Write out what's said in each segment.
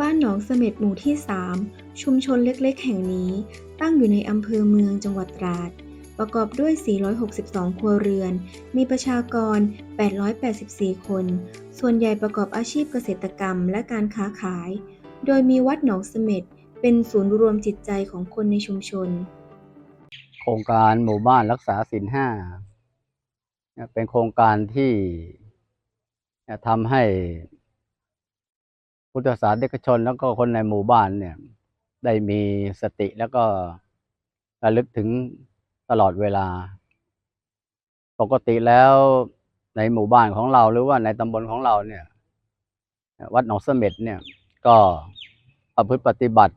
บ้านหนองเสม็ดหมู่ที่ 3 ชุมชนเล็กๆ แห่งนี้ตั้งอยู่ในอำเภอเมืองจังหวัดตราด ประกอบด้วย 462 ครัวเรือน มีประชากร 884 คน ส่วนใหญ่ประกอบอาชีพเกษตรกรรมและการค้าขาย โดยมีวัดหนองเสม็ดเป็นศูนย์รวมจิตใจของคนในชุมชน โครงการหมู่บ้านรักษาศีลห้าเป็นโครงการที่ทำให้ พุทธศาสนิกชนแล้วก็คนในหมู่บ้านเนี่ย ได้มีสติแล้วก็ระลึกถึงตลอดเวลา ปกติแล้วในหมู่บ้านของเราหรือว่าในตำบลของเราเนี่ย วัดหนองเสม็ดเนี่ย ก็ประพฤติปฏิบัติ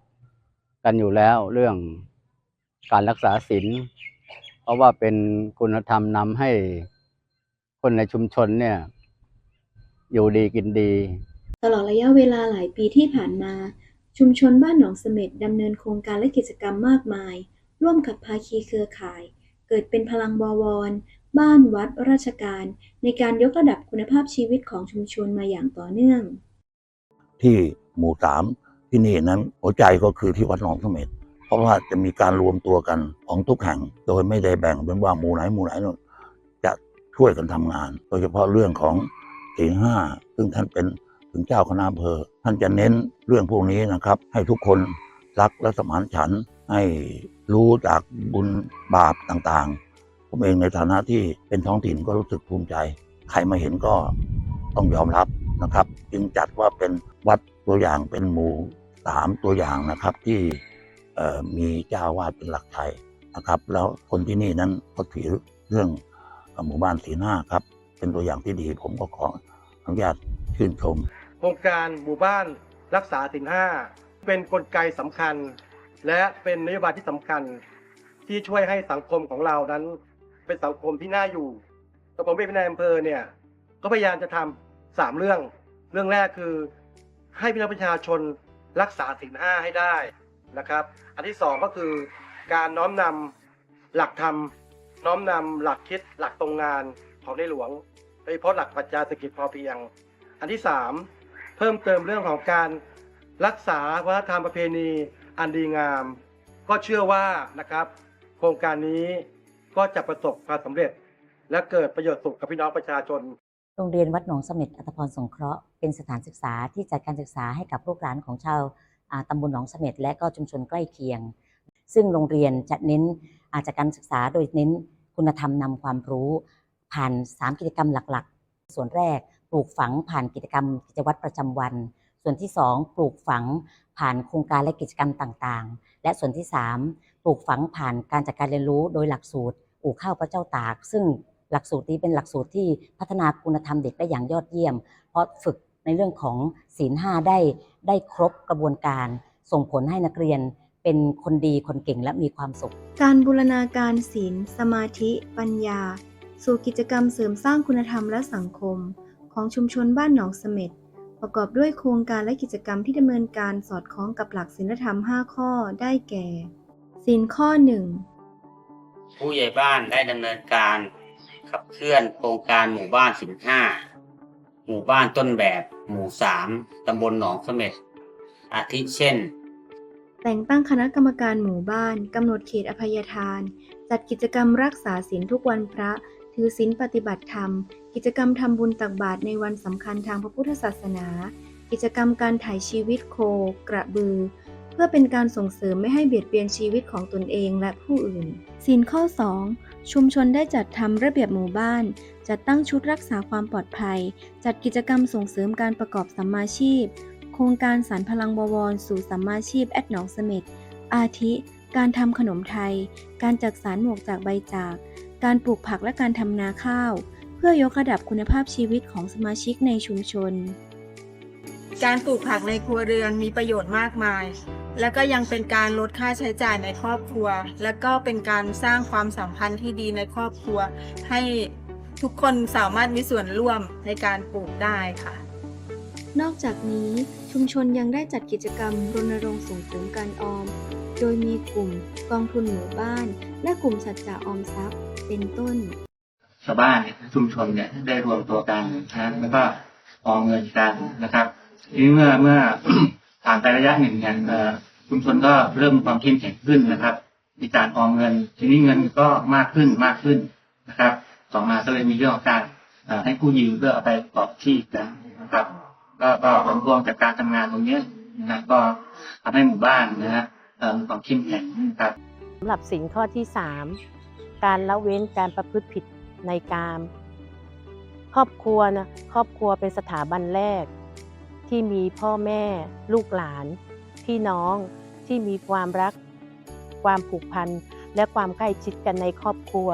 กันอยู่แล้วเรื่องการรักษาศีลเพราะว่าเป็นคุณธรรมนำให้คนในชุมชนเนี่ย อยู่ดีกินดี ตลอดระยะเวลาหลายปีที่ผ่านมา ชุมชนบ้านหนองเสม็ดดำเนินโครงการและกิจกรรมมากมาย ร่วมกับภาคีเครือข่าย เกิดเป็นพลังบวร บ้านวัด ราชการ ในการยกระดับคุณภาพชีวิตของชุมชนมาอย่างต่อเนื่อง ที่หมู่สามที่นี่นั้นหัวใจก็คือที่วัดหนองเสม็ดเพราะว่าจะมีการรวมตัวกันของทุกแห่ง โดยไม่ได้แบ่งเป็นว่าหมู่ไหนหมู่ไหนนู่นจะช่วยกันทำงาน โดยเฉพาะเรื่องของศีลห้าซึ่งท่านเป็น ถึงเจ้าคณะอำเภอ ท่านจะเน้นเรื่องพวกนี้นะครับ ให้ทุกคนรักและสมานฉันท์ให้รู้จากบุญบาปต่างๆ ผมเองในฐานะที่เป็นท้องถิ่นก็รู้สึกภูมิใจ ใครมาเห็นก็ต้องยอมรับนะครับ จึงจัดว่าเป็นวัดตัวอย่างเป็นหมู่สามตัวอย่างนะครับที่มีเจ้าอาวาดเป็นหลักชัยนะครับ แล้วคนที่นี่นั้นก็ถือเรื่องหมู่บ้านสีหน้าครับ เป็นตัวอย่างที่ดีผมก็ขออนุญาตชื่นชม โครงการหมู่บ้านรักษาศีลห้าเป็นนกลไกสำคัญ และเป็นนโยบายที่สำคัญ ที่ช่วยให้สังคมของเรานั้น เป็นสังคมที่น่าอยู่แต่ผมเป็นนายอำเภอเนี่ยก็พยายามจะทำสามเรื่อง เรื่องแรกคือ ให้พี่น้องประชาชนรักษาศีลห้าให้ได้นะครับ อันที่สองก็คือการน้อมนำหลักธรรม น้อมนำหลักคิดหลักตรงงานของในหลวงโดยเฉพาะหลักปรัชญาเศรษฐกิจพอเพียง อันที่สาม พิ่มเติมเรื่องของการรักษาวัฒนธรรมประเพณีอันดีงาม ก็เชื่อว่านะครับ โครงการนี้ก็จะประสบความสำเร็จ และเกิดประโยชน์สุขกับพี่น้องประชาชน โรงเรียนวัดหนองเสม็ดอัตพรสงเคราะห์เป็นสถานศึกษาที่จัดการศึกษาให้กับลูกหลานของชาวอ่าตำบลหนองเสม็ดและก็ชุมชนใกล้เคียง ซึ่งโรงเรียนจะเน้นอาจากการศึกษาโดยเน้นคุณธรรมนำความรู้ ผ่าน 3 กิจกรรมหลัก ๆ ส่วนแรก ปลูกฝังผ่านกิจกรรม กิจวัตรประจำวัน ส่วนที่ 2 ปลูกฝังผ่านโครงการและกิจกรรมต่างๆ และส่วนที่ 3 ปลูกฝังผ่านการจัดการเรียนรู้โดยหลักสูตร อู่ข้าวพระเจ้าตาก ซึ่งหลักสูตรนี้เป็นหลักสูตรที่พัฒนาคุณธรรมเด็กได้อย่างยอดเยี่ยม เพราะฝึกในเรื่องของศีลห้าได้ได้ครบกระบวนการ ส่งผลให้นักเรียนเป็นคนดีคนเก่งและมีความสุข การบูรณาการศีล สมาธิ ปัญญา สู่กิจกรรมเสริมสร้างคุณธรรมและสังคม ของชุมชนบ้านหนองเสม็ดประกอบด้วยโครงการและกิจกรรมที่ดำเนินการสอดคล้องกับหลักศีลธรรม 5 ข้อได้แก่ศีลข้อ 1 ผู้ใหญ่บ้านได้ดำเนินการขับเคลื่อนโครงการหมู่บ้านสินห้าหมู่บ้านต้นแบบ หมู่สามตำบลหนองเสม็ดอาทิเช่น แต่งตั้งคณะกรรมการหมู่บ้านกำหนดเขตอภัยทาน จัดกิจกรรมรักษาศีลทุกวันพระ ถือศีลปฏิบัติธรรม กิจกรรมทำบุญตักบาตรในวันสำคัญทางพระพุทธศาสนา กิจกรรมการถ่ายชีวิตโค กระบือ เพื่อเป็นการส่งเสริมไม่ให้เบียดเบียนชีวิตของตนเองและผู้อื่นศีลข้อ 2 ชุมชนได้จัดทำระเบียบหมู่บ้าน จัดตั้งชุดรักษาความปลอดภัย จัดกิจกรรมส่งเสริมการประกอบสัมมาชีพ โครงการสารพลังบวร สู่สัมมาชีพแอดหนองเสม็ดอาทิ การทำขนมไทย การจักสารหมวกจากใบจาก การปลูกผักและการทำนาข้าว เพื่อยกระดับคุณภาพชีวิตของสมาชิกในชุมชน การปลูกผักในครัวเรือนมีประโยชน์มากมาย และก็ยังเป็นการลดค่าใช้จ่ายในครอบครัว และก็เป็นการสร้างความสัมพันธ์ที่ดีในครอบครัว ให้ทุกคนสามารถมีส่วนร่วมในการปลูกได้ค่ะ นอกจากนี้ชุมชนยังได้จัดกิจกรรมรณรงค์ส่งเสริมการออม โดยมีกลุ่มกองทุนหมู่บ้าน และกลุ่มสัจจะออมทรัพย์ เป็นต้น ชาวบ้านเนี่ยชุมชนเนี่ยได้รวมตัวกันนะแล้วก็ออมเงินกันนะครับทีนี้เมื่อเมื่อผ่านไประยะหนึ่งเนี่ยเอ่อชุมชนก็เริ่มมีความเข้มแข็งขึ้นนะครับ มีการออมเงิน ทีนี้เงินก็มากขึ้นมากขึ้นนะครับ ต่อมาก็เลยมีเรื่องของการเอ่อให้กู้ยืมเพื่อเอาไปประกอบอาชีพกันนะครับ ก็ก็ผลพวงจากการทำงานตรงเนี้ยนะครับก็ทำให้หมู่บ้านนะฮะเอ่อมีความเข้มแข็งนะครับสำหรับสินข้อที่3 การละเว้นการประพฤติผิดในกาม ครอบครัวนะครอบครัวเป็นสถาบันแรก ที่มีพ่อแม่ ลูกหลาน พี่น้องที่มีความรัก ความผูกพันและความใกล้ชิดกันในครอบครัว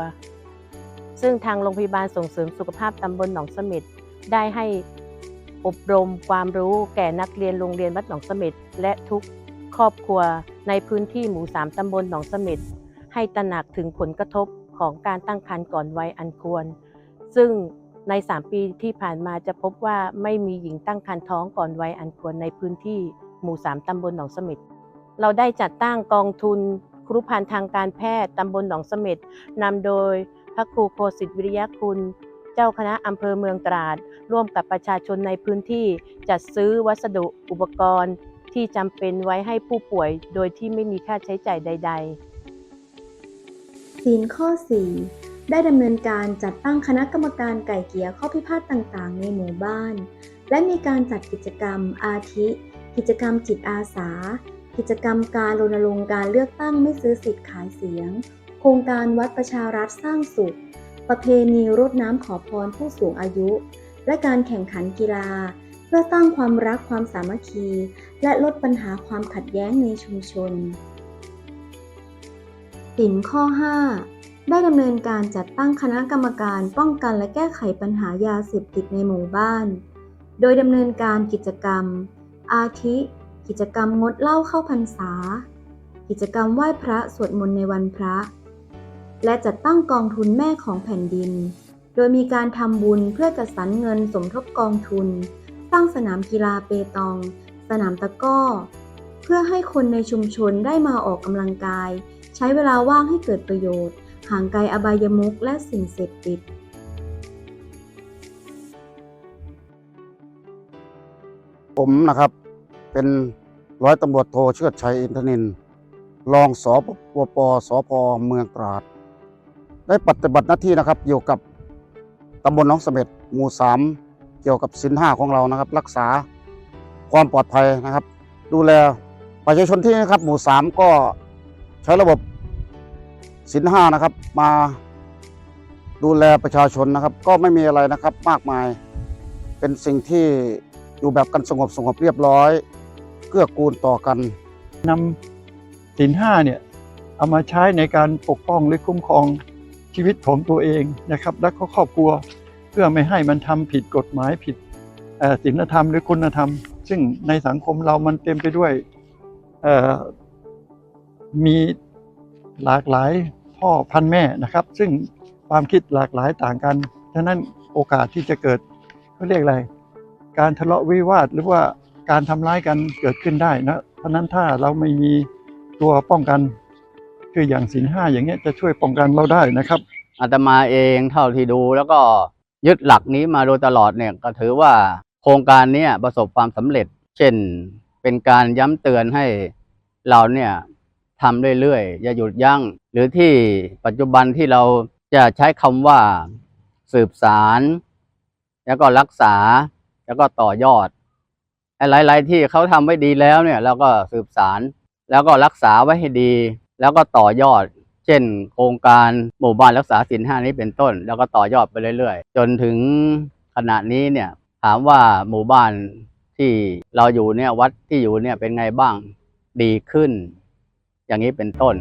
ซึ่งทางโรงพยาบาลส่งเสริมสุขภาพตำบลหนองเสม็ดได้ให้อบรมความรู้แก่นักเรียนโรงเรียนวัดหนองเสม็ดและทุกครอบครัวในพื้นที่หมู่สามตำบลหนองเสม็ดให้ตระหนักถึงผลกระทบ ของการตั้งครรภ์ก่อนวัยอันควร ซึ่งใน 3 ปีที่ผ่านมาจะพบว่าไม่มีหญิงตั้งครรภ์ท้องก่อนวัยอันควรในพื้นที่หมู่ 3 ตำบลหนองสม็ดเราได้จัดตั้งกองทุนครุพันธ์ทางการแพทย์ตำบลหนองสม็ดนำโดยพระครูโคสิทธิวิริยคุณ เจ้าคณะอำเภอเมืองตราด ร่วมกับประชาชนในพื้นที่จัดซื้อวัสดุอุปกรณ์ที่จำเป็นไว้ให้ผู้ป่วยโดยที่ไม่มีค่าใช้จ่ายใด ๆ ศีลข้อ 4 ได้ดำเนินการจัดตั้งคณะกรรมการไก่เกลี่ยข้อพิพาทต่างๆ ในหมู่บ้าน และมีการจัดกิจกรรมอาทิ กิจกรรมจิตอาสา กิจกรรมการรณรงค์การเลือกตั้งไม่ซื้อสิทธิ์ขายเสียง โครงการวัดประชารัฐสร้างสุข ประเพณีรดน้ำขอพรผู้สูงอายุ และการแข่งขันกีฬา เพื่อสร้างความรักความสามัคคี และลดปัญหาความขัดแย้งในชุมชน สินข้อ 5 ได้ดำเนินการจัดตั้งคณะกรรมการป้องกันและแก้ไขปัญหายาเสพติดในหมู่บ้าน โดยดำเนินการกิจกรรม อาทิ กิจกรรมงดเหล้าเข้าพรรษา กิจกรรมไหว้พระสวดมนต์ในวันพระ และจัดตั้งกองทุนแม่ของแผ่นดิน โดยมีการทำบุญเพื่อจัดสรรเงินสมทบกองทุน สร้างสนามกีฬาเปตอง สนามตะก้อ เพื่อให้คนในชุมชนได้มาออกกำลังกาย ใช้เวลาว่างให้เกิดประโยชน์ ห่างไกลอบายมุขและสิ่งเสพติด ผมนะครับเป็นร้อยตำรวจโทเชิดชัยอินทนินรองสปปปสพเมืองตราด ได้ปฏิบัติหน้าที่นะครับเกี่ยวกับตำบลหน้องเสม็ดหมู่สามเกี่ยวกับสินห้าของเรานะครับ รักษาความปลอดภัยนะครับ ดูแลประชาชนที่นะครับ หมู่สามก็ ช้ระบบสินห้านะครับ มาดูแลประชาชนนะครับ ก็ไม่มีอะไรนะครับมากมายเป็นสิ่งที่อยู่แบบกันสงบสงบเรียบร้อย เกื้อกูลต่อกันนำสินห้าเนี่ยเอามาใช้ในการปกป้องหรือคุ้มครองชีวิตของตัวเองนะครับ และก็ครอบครัวเพื่อไม่ให้มันทำผิดกฎหมายผิดศีลธรรมหรือคุณธรรม ซึ่งในสังคมเรามันเต็มไปด้วยมี หลากหลายพ่อพันแม่นะครับ ซึ่งความคิดหลากหลายต่างกันฉะนั้นโอกาสที่จะเกิดเขาเรียกอะไร การทะเลาะวิวาทหรือว่าการทำร้ายกันเกิดขึ้นได้นะเพราะนั้นถ้าเราไม่มีตัวป้องกัน คืออย่างศีลห้าอย่างเงี้ยจะช่วยป้องกันเราได้นะครับอาตมาเองเท่าที่ดูแล้วก็ยึดหลักนี้มาโดยตลอดเนี่ยก็ถือว่าโครงการนี้ประสบความสำเร็จ เช่นเป็นการย้ำเตือนให้เราเนี่ย ทำเรื่อยๆ อย่าหยุดยัง้ง หรือที่ปัจจุบันที่เราจะใช้คำว่าสืบสาร แล้วก็รักษา แล้วก็ต่อยอดอ้หลาย ๆ ที่เขาทำไว้ดีแล้วเนี่ยเราก็สืบสาร แล้วก็รักษาไว้ให้ดี แล้วก็ต่อยอด เช่น โครงการหมู่บ้านรักษาศีลห้านี้เป็นต้น แล้วก็ต่อยอดไปเรื่อย ๆ จนถึงขณะนี้เนี่ยถามว่าหมู่บ้านที่เราอยู่เนี่ยวัดที่อยู่เนี่ยเป็นไงบ้างดีขึ้น อย่างนี้เป็นต้น